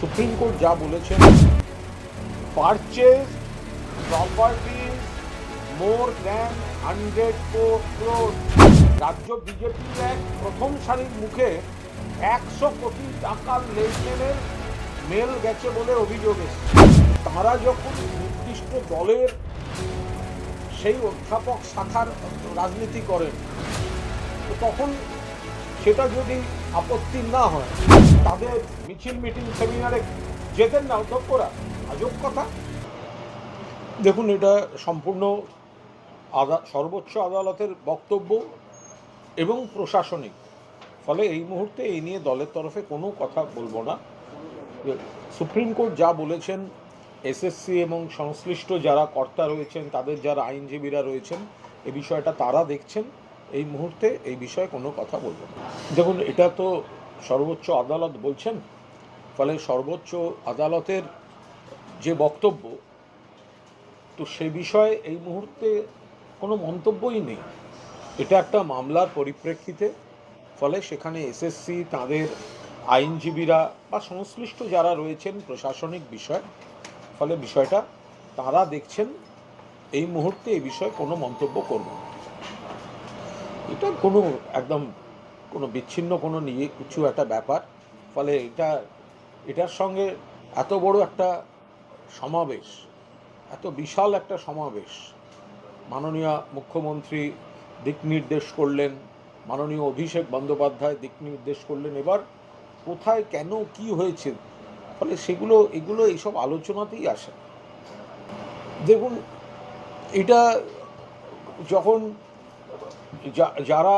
Supreme court যা বলেছেন purchase properties more than hundred crore রাজ্য বিজেপি এক প্রথম সারির মুখে একশো কোটি টাকার লেনদেনের মেল গেছে বলে অভিযোগ এসেছে। তারা যখন নির্দিষ্ট দলের সেই অধ্যাপক শাখার রাজনীতি করেন তখন সেটা যদি আপত্তি না হয়। তাদের মিছিল, মিটিং, সেমিনারে যেতেন না অধ্যক্ষরা। আজব কথা। দেখুন, এটা সম্পূর্ণ আদা, সর্বোচ্চ আদালতের বক্তব্য এবং প্রশাসনিক। ফলে এই মুহূর্তে এই নিয়ে দলের তরফে কোনো কথা বলব না। সুপ্রিম কোর্ট যা বলেছেন, এসএসসি এবং সংশ্লিষ্ট যারা কর্তা রয়েছেন, তাদের যারা আইনজীবীরা রয়েছেন, এ বিষয়টা তারা দেখছেন। এই মুহূর্তে এই বিষয়ে কোনো কথা বলব না দেখুন, এটা তো সর্বোচ্চ আদালত বলছেন, ফলে সর্বোচ্চ আদালতের যে বক্তব্য, তো সে বিষয়ে এই মুহূর্তে কোনো মন্তব্যই নেই এটা একটা মামলার পরিপ্রেক্ষিতে, ফলে সেখানে এসএসসি, তাদের আইনজীবীরা বা সংশ্লিষ্ট যারা রয়েছেন প্রশাসনিক বিষয়, ফলে বিষয়টা তারা দেখছেন, এই মুহূর্তে এই বিষয়ে কোনো মন্তব্য করব না। এটা কোনো একদম কোনো বিচ্ছিন্ন, কোনো নিয়ে কিছু একটা ব্যাপার। ফলে এটা, এটার সঙ্গে এত বড় একটা সমাবেশ, এত বিশাল একটা সমাবেশ মাননীয় মুখ্যমন্ত্রী দিক নির্দেশ করলেন, মাননীয় অভিষেক বন্দ্যোপাধ্যায় দিক নির্দেশ করলেন, এবার কোথায়, কেন, কি হয়েছে? ফলে সেগুলো, এগুলো এইসব আলোচনাতেই আসে। দেখুন, এটা যখন যারা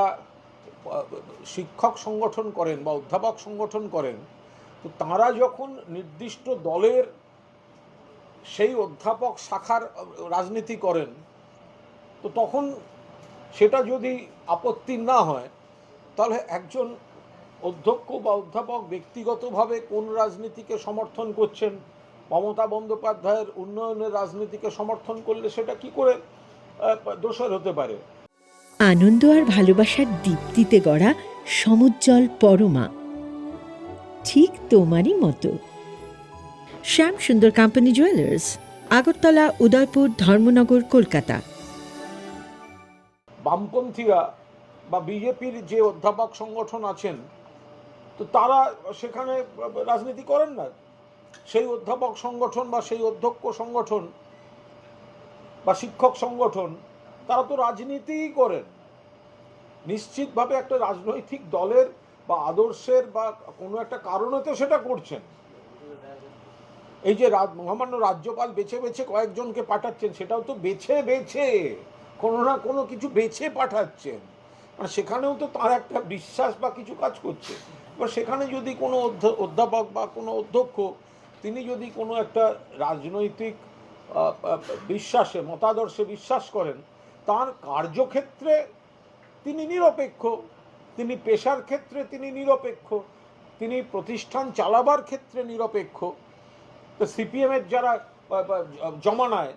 শিক্ষক সংগঠন করেন বা অধ্যাপক সংগঠন করেন, তো তারা যখন নির্দিষ্ট দলের সেই অধ্যাপক শাখার রাজনীতি করেন, তো তখন সেটা যদি আপত্তি না হয়, তাহলে একজন অধ্যক্ষ বা অধ্যাপক ব্যক্তিগতভাবে কোন রাজনীতিকে সমর্থন করছেন? মমতা বন্দ্যোপাধ্যায়ের উন্নয়নের রাজনীতিকে সমর্থন করলে সেটা কি করে দোষের হতে পারে? আনন্দ আর ভালোবাসার দীপ্তিতে গড়া সমুজ্জ্বল পরমা। ঠিক তোমারই মতো। Shyam Sundar company jewellers Agartala, Udaipur, Dharmanagar, Kolkata. বামপন্থীরা বা বিজেপির যে অধ্যাপক সংগঠন আছেন, তো তারা সেখানে রাজনীতি করেন না? সেই অধ্যাপক সংগঠন বা সেই অধ্যক্ষ সংগঠন বা শিক্ষক সংগঠন তারা তো রাজনীতিই করেন। নিশ্চিতভাবে একটা রাজনৈতিক দলের বা আদর্শের বা কোনো একটা কারণে তো সেটা করছেন। এই যে মহামান্য রাজ্যপাল বেছে বেছে কয়েকজনকে পাঠাচ্ছেন, সেটাও তো বেছে বেছে, কোনো না কোনো কিছু বেছে পাঠাচ্ছেন। মানে সেখানেও তো তার একটা বিশ্বাস বা কিছু কাজ করছে। এবার সেখানে যদি কোনো অধ্যাপক বা কোনো অধ্যক্ষ, তিনি যদি কোনো একটা রাজনৈতিক বিশ্বাসে, মতাদর্শে বিশ্বাস করেন তার কার্যক্ষেত্রে তিনি নিরপেক্ষ, তিনি পেশার ক্ষেত্রে তিনি নিরপেক্ষ, তিনি প্রতিষ্ঠান চালাবার ক্ষেত্রে নিরপেক্ষ। তো সিপিএমের যারা জমানায়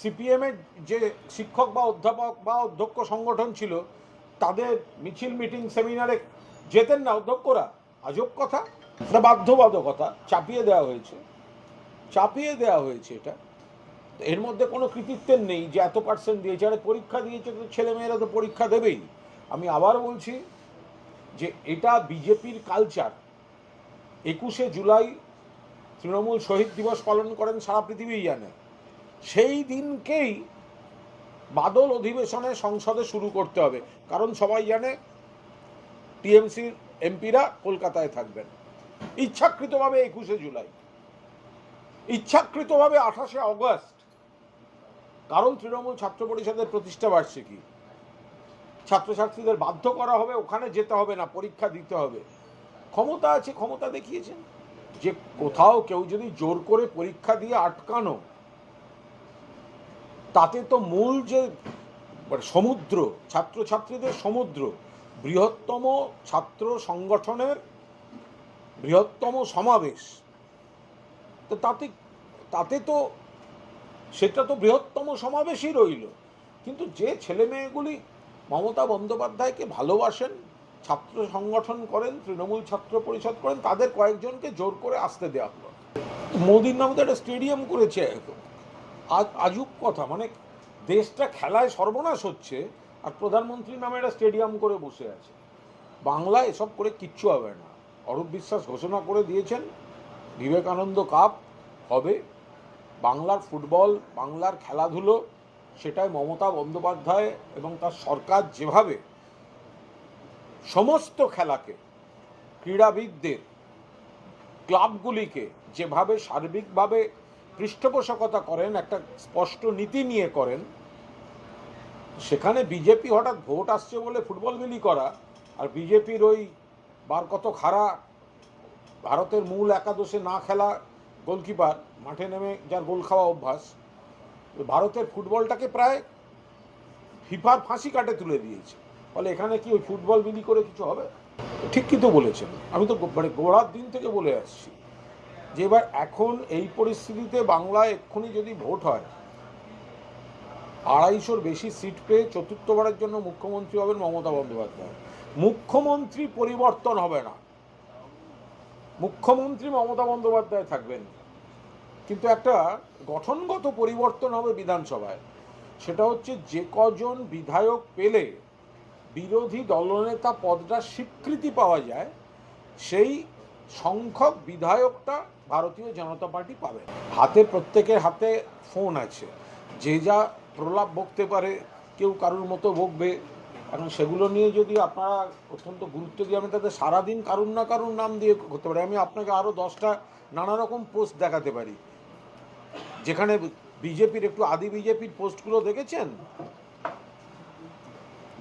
সিপিএমের যে শিক্ষক বা অধ্যাপক বা অধ্যক্ষ সংগঠন ছিল, তাদের মিছিল, মিটিং, সেমিনারে যেতেন না অধ্যক্ষরা। আজব কথা বাধ্যবাধকতা, চাপিয়ে দেওয়া হয়েছে। চাপিয়ে দেওয়া হয়েছে এটা। এর মধ্যে কোনো কৃতিত্বের নেই যে এত পার্সেন্ট দিয়েছে। আরে পরীক্ষা দিয়েছে তো ছেলেমেয়েরা তো পরীক্ষা দেবেই। আমি আবার বলছি যে এটা বিজেপির কালচার একুশে জুলাই তৃণমূল শহীদ দিবস পালন করেন সারা পৃথিবী জানে। সেই দিনকেই বাদল অধিবেশনে সংসদে শুরু করতে হবে। কারণ সবাই জানে টিএমসির এমপিরা কলকাতায় থাকবেন। ইচ্ছাকৃতভাবে একুশে জুলাই। ইচ্ছাকৃতভাবে আঠাশে অগস্ট কারণ তৃণমূল ছাত্র পরিষদের প্রতিষ্ঠা বার্ষিকী। ছাত্রছাত্রীদের বাধ্য করা হবে, ওখানে যেতে হবে না, পরীক্ষা দিতে হবে। ক্ষমতা আছে, ক্ষমতা দেখিয়েছেন। যে কোথাও কেউ যদি জোর করে পরীক্ষা দিয়ে আটকানো, তাতে তো মূল যে মানে সমুদ্র, ছাত্রছাত্রীদের সমুদ্র, বৃহত্তম ছাত্র সংগঠনের বৃহত্তম সমাবেশ। তো তাতে তাতে তো সেটা তো বৃহত্তম সমাবেশই রইল। কিন্তু যে ছেলে মেয়েগুলি মমতা বন্দ্যোপাধ্যায়কে ভালোবাসেন, ছাত্র সংগঠন করেন, তৃণমূল ছাত্র পরিষদ করেন, তাদের কয়েকজনকে জোর করে আসতে দেওয়া হলো। মোদির নামে তো একটা স্টেডিয়াম করেছে আজ- আজব কথা মানে দেশটা খেলায় সর্বনাশ হচ্ছে আর প্রধানমন্ত্রী নামে একটা স্টেডিয়াম করে বসে আছে। বাংলায় এসব করে কিচ্ছু হবে না। অরূপ বিশ্বাস ঘোষণা করে দিয়েছেন, বিবেকানন্দ কাপ হবে বাংলার ফুটবল, বাংলার খেলাধুলো, সেটাই মমতা বন্দ্যোপাধ্যায় এবং তার সরকার যেভাবে সমস্ত খেলাকে, ক্রীড়াবিদদের, ক্লাবগুলিকে যেভাবে সার্বিকভাবে পৃষ্ঠপোষকতা করেন, একটা স্পষ্ট নীতি নিয়ে করেন, সেখানে বিজেপি হঠাৎ ভোট আসছে বলে ফুটবল বিলি করা আর বিজেপির ওই বার কত খাড়া ভারতের মূল একাদশে না খেলা গোলকিপার মাঠে নেমে যার গোল খাওয়া অভ্যাস ভারতের ফুটবলটাকে প্রায় ফিফার ফাঁসি কাটে তুলে দিয়েছে। ফলে এখানে কি ওই ফুটবল বিলি করে কিছু হবে? ঠিক কিন্তু বলেছেন। আমি তো মানে গোড়ার দিন থেকে বলে আসছি যে এবার এখন এই পরিস্থিতিতে বাংলায় এক্ষুনি যদি ভোট হয়, আড়াইশোর বেশি সিট পেয়ে চতুর্থবারের জন্য মুখ্যমন্ত্রী হবেন মমতা বন্দ্যোপাধ্যায়। মুখ্যমন্ত্রী পরিবর্তন হবে না। মুখ্যমন্ত্রী মমতা বন্দ্যোপাধ্যায় থাকবেন। কিন্তু একটা গঠনগত পরিবর্তন হবে বিধানসভায়। সেটা হচ্ছে যে কজন বিধায়ক পেলে বিরোধী দলনেতা পদটা স্বীকৃতি পাওয়া যায়, সেই সংখ্যক বিধায়কটা ভারতীয় জনতা পার্টি পাবে। হাতে প্রত্যেকের হাতে ফোন আছে। যে যা প্রলাপ বকতে পারে, কেউ কারুর মতো বকবে। এখন সেগুলো নিয়ে যদি আপনারা অত্যন্ত গুরুত্ব দিয়ে, আমি তাদের সারাদিন কারুর না কারুর নাম দিয়ে করতে পারি। আমি আপনাকে আরও দশটা নানা রকম পোস্ট দেখাতে পারি। যেখানে বিজেপির একটু আদি বিজেপির পোস্টগুলো দেখেছেন?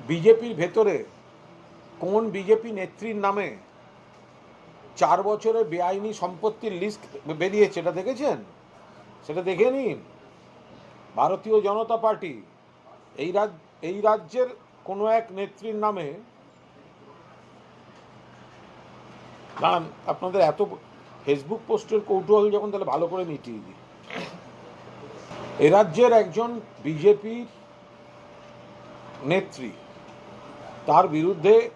বিজেপির ভেতরে কোন বিজেপি নেত্রীর নামে চার বছরের বেআইনি সম্পত্তির লিস্ট বেরিয়েছে, এটা দেখেছেন? সেটা দেখে নিন। ভারতীয় জনতা পার্টি, এই রাজ, এই রাজ্যের কোনো এক নেত্রীর নামে আপনাদের এত ফেসবুক পোস্টের কৌতূহল যখন তাহলে ভালো করে মিটিয়ে দিই। এ রাজ্যের একজন বিজেপির নেত্রী। তার বিরুদ্ধে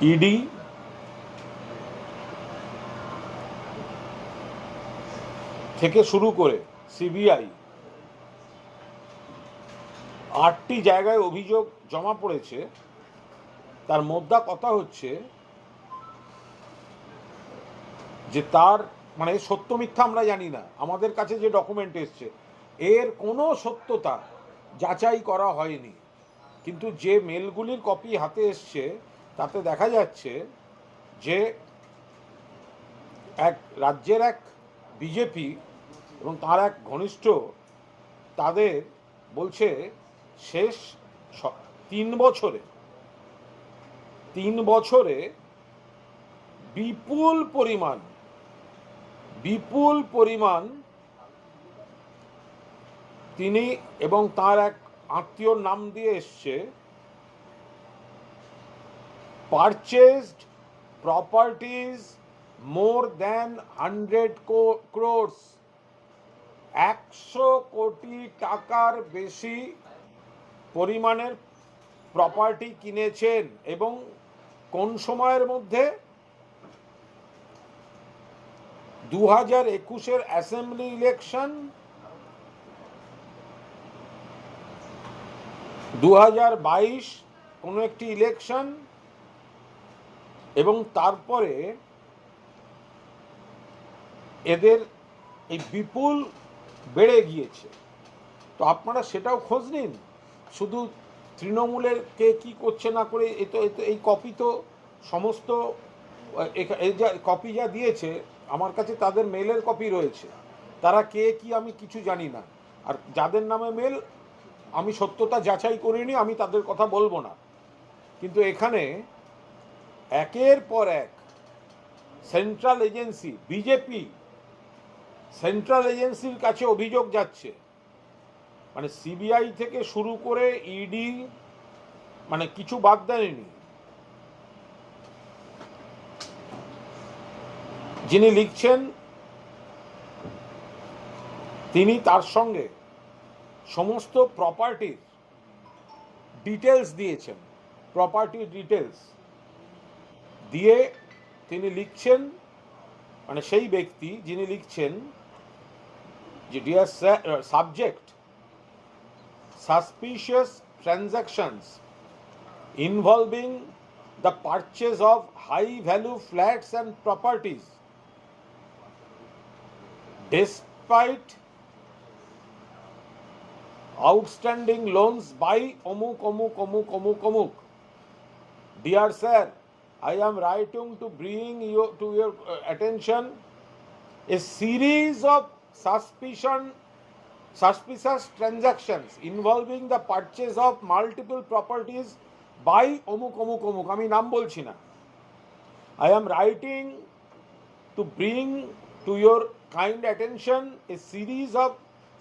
ইডি থেকে শুরু করে সিবিআই আটটি জায়গায় অভিযোগ জমা পড়েছে। তার মোদ্দা কথা হচ্ছে যে তার মানে সত্য মিথ্যা আমরা জানি না। আমাদের কাছে যে ডকুমেন্ট এসছে, এর কোনো সত্যতা যাচাই করা হয়নি। কিন্তু যে মেলগুলির কপি হাতে এসছে, তাতে দেখা যাচ্ছে যে এক রাজ্যের এক বিজেপি এবং তার এক ঘনিষ্ঠ তাদের বলছে, শেষ তিন বছরে তিন বছরে বিপুল পরিমাণ বিপুল পরিমাণ তিনি এবং তার এক আত্মীয় নাম দিয়ে এসছে purchased properties more than hundred crores একশো কোটি টাকার বেশি পরিমাণের প্রপার্টি কিনেছেন এবং কোন সময়ের মধ্যে দু হাজার একুশের অ্যাসেম্বলি ইলেকশন? দু হাজার বাইশ কোনো একটি ইলেকশন? এবং তারপরে এদের এই বিপুল বেড়ে গিয়েছে। তো আপনারা সেটাও খোঁজ নিন। শুধু তৃণমূলের কে কি করছে না করে, এ তো এই কপি তো সমস্ত কপি যা দিয়েছে আমার কাছে তাদের মেলের কপি রয়েছে। তারা কে, কি, আমি কিছু জানি না। আর যাদের নামে মেল আমি সত্যতা যাচাই করিনি, আমি তাদের কথা বলব না। কিন্তু এখানে একের পর এক সেন্ট্রাল এজেন্সি বিজেপি সেন্ট্রাল এজেন্সির কাছে অভিযোগ যাচ্ছে। মানে সিবিআই থেকে শুরু করে ইডি মানে কিছু বাদ দেয়নি। যিনি লিখছেন, তিনি তার সঙ্গে সমস্ত প্রপার্টির ডিটেলস দিয়েছেন প্রপার্টির ডিটেলস দিয়ে তিনি লিখছেন মানে সেই ব্যক্তি যিনি লিখছেন যে dear subject suspicious transactions involving the purchase of high value flats and properties despite outstanding loans by omuk omuk omuk omuk omuk dear sir i am writing to bring you to your uh, attention a series of suspicion suspicious transactions involving the purchase of multiple properties by অমুক অমুক অমুক আমি নাম বলছি না I am writing to bring to your kind attention a series of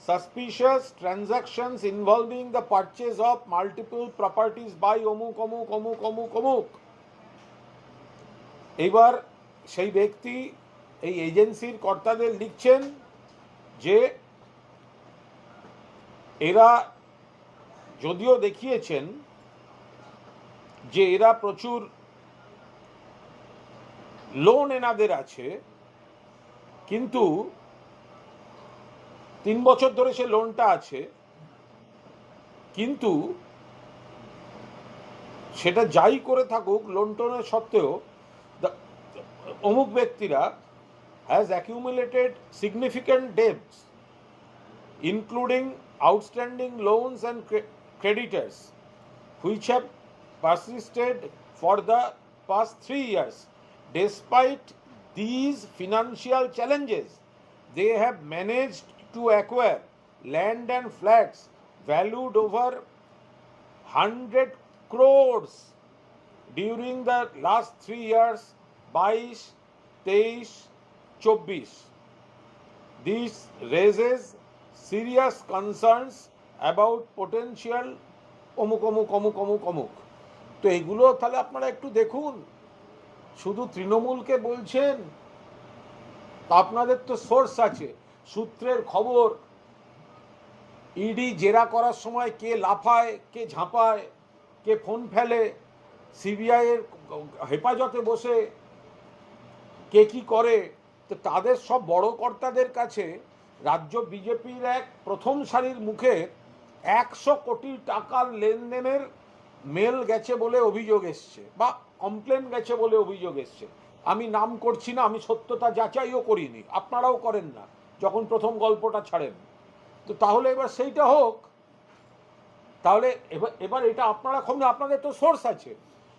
suspicious transactions involving the purchase of multiple properties by অমুক অমুক অমুক অমুক অমুক এইবার সেই ব্যক্তি এই এজেন্সির কর্তাদের লিখছেন যে এরা যদিও দেখিয়েছেন যে এরা প্রচুর লোন এনাদের আছে কিন্তু তিন বছর ধরে সে লোনটা আছে, কিন্তু সেটা যাই করে থাকুক লোন টোনের সত্ত্বেও অমুক ব্যক্তিরা has accumulated significant debts including outstanding loans and creditors which have persisted for the past three years despite Despite these financial challenges, they have managed to acquire land and flats valued over 100 crores during the last three years 22, 23, 24. This raises serious concerns about potential অমুক অমুক অমুক অমুক অমুক তো এগুলো তাহলে আপনারা একটু দেখুন শুধু তৃণমূলকে বলছেন? আপনাদের তো সোর্স আছে। সূত্রের খবর, ইডি জেরা করার সময় কে লাফায়, কে ঝাঁপায়, কে ফোন ফেলে সিবিআইয়ের হেফাজতে বসে, কে কি করে? তো তাদের সব বড় কর্তাদের কাছে রাজ্য বিজেপির এক প্রথম সারির মুখে একশো কোটি টাকার লেনদেনের মেল গেছে বলে অভিযোগ এসছে, বা কমপ্লেন গেছে বলে অভিযোগ এসছে। আমি নাম করছি না, আমি সত্যতা যাচাইও করিনি, আপনারাও করেন না, যখন প্রথম গল্পটা ছাড়েন। তো তাহলে এবার সেইটা হোক। তাহলে এবার এবার এটা আপনারা খবর আপনাদের তো সোর্স আছে।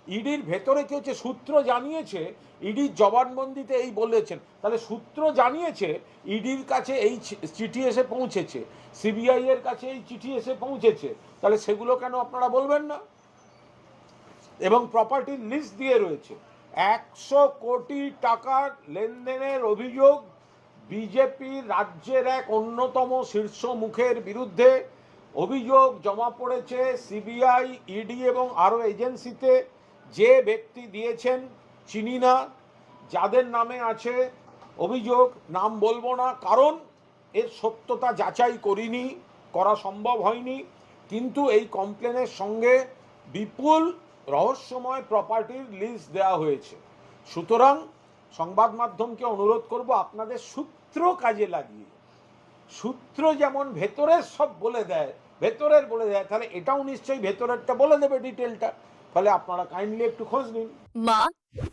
ইডির ভেতরে কি হচ্ছে সূত্র জানিয়েছে ইডির জবানবন্দিতে এই বলেছেন। তাহলে সূত্র জানিয়েছে, ইডির কাছে এই চিঠি এসে পৌঁছেছে, সিবিআই এর কাছে এই চিঠি এসে পৌঁছেছে। তাহলে সেগুলো কেন আপনারা বলবেন না? এবং প্রপার্টির লিস্ট দিয়ে রয়েছে। একশো কোটি টাকার লেনদেনের অভিযোগ বিজেপির রাজ্যের এক অন্যতম শীর্ষ মুখের বিরুদ্ধে। অভিযোগ জমা পড়েছে সিবিআই ইডি এবং আরও এজেন্সিতে। যে ব্যক্তি দিয়েছেন চিনি না। যাদের নামে আছে অভিযোগ, নাম বলব না, কারণ এর সত্যতা যাচাই করিনি, করা সম্ভব হয়নি। কিন্তু এই কমপ্লেনের সঙ্গে বিপুল রহস্যময় প্রপার্টির লিস্ট দেওয়া হয়েছে সুতরাং সংবাদ মাধ্যমকে অনুরোধ করব আপনাদের সূত্র কাজে লাগিয়ে সূত্র যেমন ভেতরের সব বলে দেয় ভেতরের বলে দেয় তাহলে এটাও নিশ্চয়ই ভেতরেরটা বলে দেবে ডিটেলটা তাহলে আপনারা কাইন্ডলি একটু খোঁজ নিন Ma,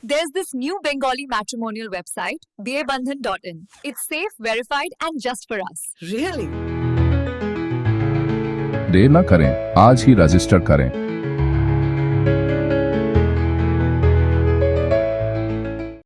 there's this new Bengali matrimonial website, bearbandhan.in. It's safe, verified, and just for us. Really? देर न करें आज ही रजिस्टर करें